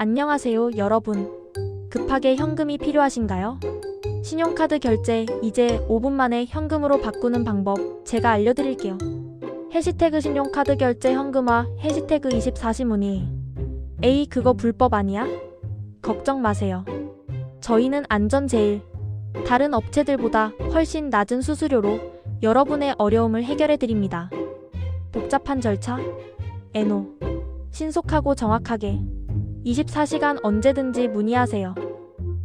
안녕하세요, 여러분. 급하게 현금이 필요하신가요? 신용카드 결제 이제 5분 만에 현금으로 바꾸는 방법 제가 알려드릴게요. 해시태그 신용카드 결제 현금화 해시태그 24시 문의 에이 그거 불법 아니야? 걱정 마세요. 저희는 안전 제일 다른 업체들보다 훨씬 낮은 수수료로 여러분의 어려움을 해결해 드립니다. 복잡한 절차? 에노. 신속하고 정확하게 24시간 언제든지 문의하세요.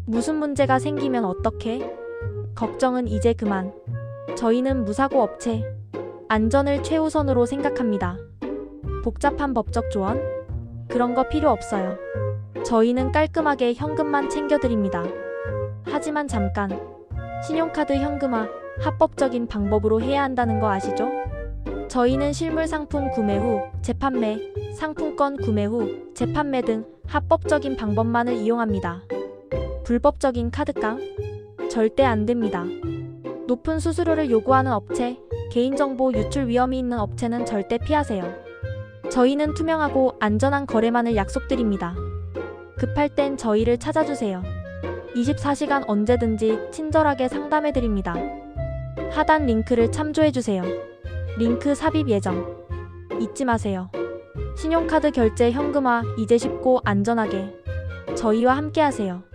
무슨 문제가 생기면 어떻게? 걱정은 이제 그만. 저희는 무사고 업체. 안전을 최우선으로 생각합니다. 복잡한 법적 조언? 그런 거 필요 없어요. 저희는 깔끔하게 현금만 챙겨드립니다. 하지만 잠깐. 신용카드 현금화 합법적인 방법으로 해야 한다는 거 아시죠? 저희는 실물 상품 구매 후 재판매, 상품권 구매 후 재판매 등 합법적인 방법만을 이용합니다. 불법적인 카드깡? 절대 안 됩니다. 높은 수수료를 요구하는 업체, 개인정보 유출 위험이 있는 업체는 절대 피하세요. 저희는 투명하고 안전한 거래만을 약속드립니다. 급할 땐 저희를 찾아주세요. 24시간 언제든지 친절하게 상담해드립니다. 하단 링크를 참조해주세요. 링크 삽입 예정. 잊지 마세요. 신용카드 결제 현금화 이제 쉽고 안전하게 저희와 함께하세요.